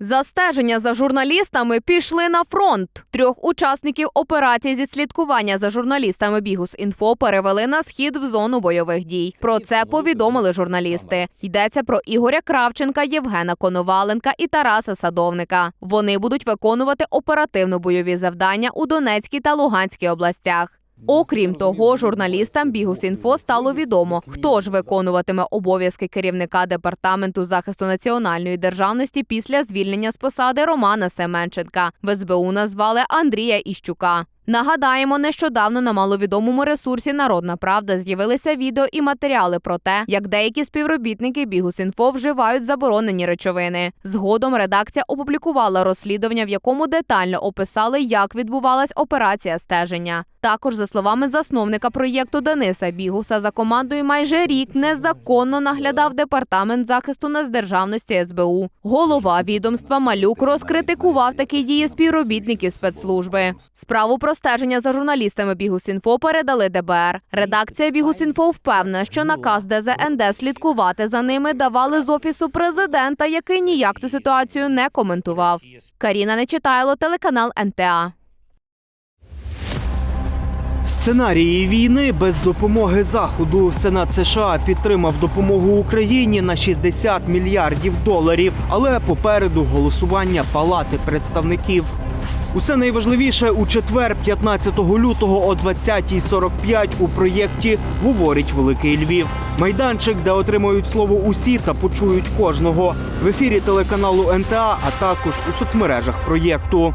За стеження за журналістами пішли на фронт. Трьох учасників операції зі слідкування за журналістами Бігус.Інфо перевели на схід в зону бойових дій. Про це повідомили журналісти. Йдеться про Ігоря Кравченка, Євгена Коноваленка і Тараса Садовника. Вони будуть виконувати оперативно-бойові завдання у Донецькій та Луганській областях. Окрім того, журналістам Бігус.Інфо стало відомо, хто ж виконуватиме обов'язки керівника департаменту захисту національної державності після звільнення з посади Романа Семенченка. В СБУ назвали Андрія Іщука. Нагадаємо, нещодавно на маловідомому ресурсі Народна Правда з'явилися відео і матеріали про те, як деякі співробітники Бігус.Інфо вживають заборонені речовини. Згодом редакція опублікувала розслідування, в якому детально описали, як відбувалась операція стеження. Також, за словами засновника проєкту Дениса Бігуса, за командою майже рік незаконно наглядав департамент захисту нацдержавності СБУ. Голова відомства Малюк розкритикував такі дії співробітників спецслужби. Справу про стеження за журналістами Бігус.Інфо передали ДБР. Редакція Бігус.Інфо впевнена, що наказ ДЗНД слідкувати за ними давали з офісу президента, який ніяк цю ситуацію не коментував. Каріна Нечитайло, телеканал НТА. Сценарії війни без допомоги Заходу. Сенат США підтримав допомогу Україні на 60 мільярдів доларів, але попереду голосування Палати представників. Усе найважливіше у четвер, 15 лютого о 20.45 у проєкті говорить Великий Львів. Майданчик, де отримають слово усі та почують кожного в ефірі телеканалу НТА, а також у соцмережах проєкту.